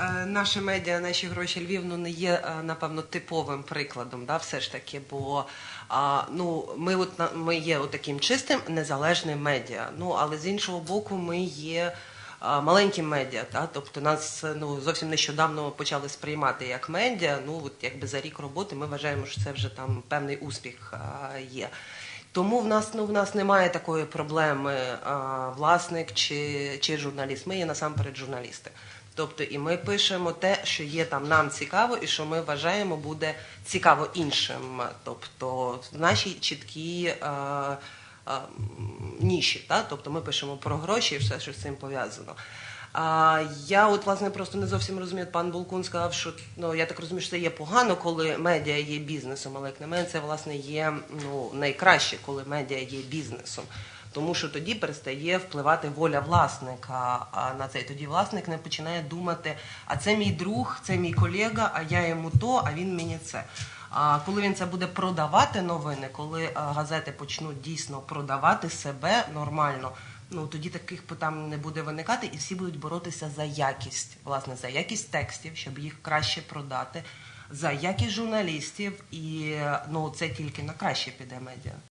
Е, Наше медіа, наші гроші Львів ну, не є, е, напевно, типовим прикладом, да, все ж таки, бо ну, ми, от, ми є от таким чистим незалежним медіа. Ну, але з іншого боку, ми є а, маленьким медіа. Да? Тобто нас е, ну, зовсім нещодавно почали сприймати як медіа. Ну, от, якби за рік роботи ми вважаємо, що це вже там певний успіх є. Тому в нас ну в нас немає такої проблеми а, власник чи, чи журналіст. Ми є насамперед журналісти. Тобто, і ми пишемо те, що є там нам цікаво, і що ми вважаємо буде цікаво іншим. Тобто в нашій чіткій а, а, ніші. Та? Тобто ми пишемо про гроші і все, що з цим пов'язано. А я от власне просто не зовсім розумію. Пан Булкун сказав, що ну я так розумію, що це є погано, коли медіа є бізнесом, але як на мене, це власне є ну найкраще, коли медіа є бізнесом. Тому що тоді перестає впливати воля власника а на це. І Тоді власник не починає думати, а це мій друг, це мій колега, а я йому то, а він мені це. А коли він це буде продавати новини, коли газети почнуть дійсно продавати себе нормально, ну тоді таких питань не буде виникати, і всі будуть боротися за якість, власне, за якість текстів, щоб їх краще продати, за якість журналістів, і ну це тільки на краще піде медіа.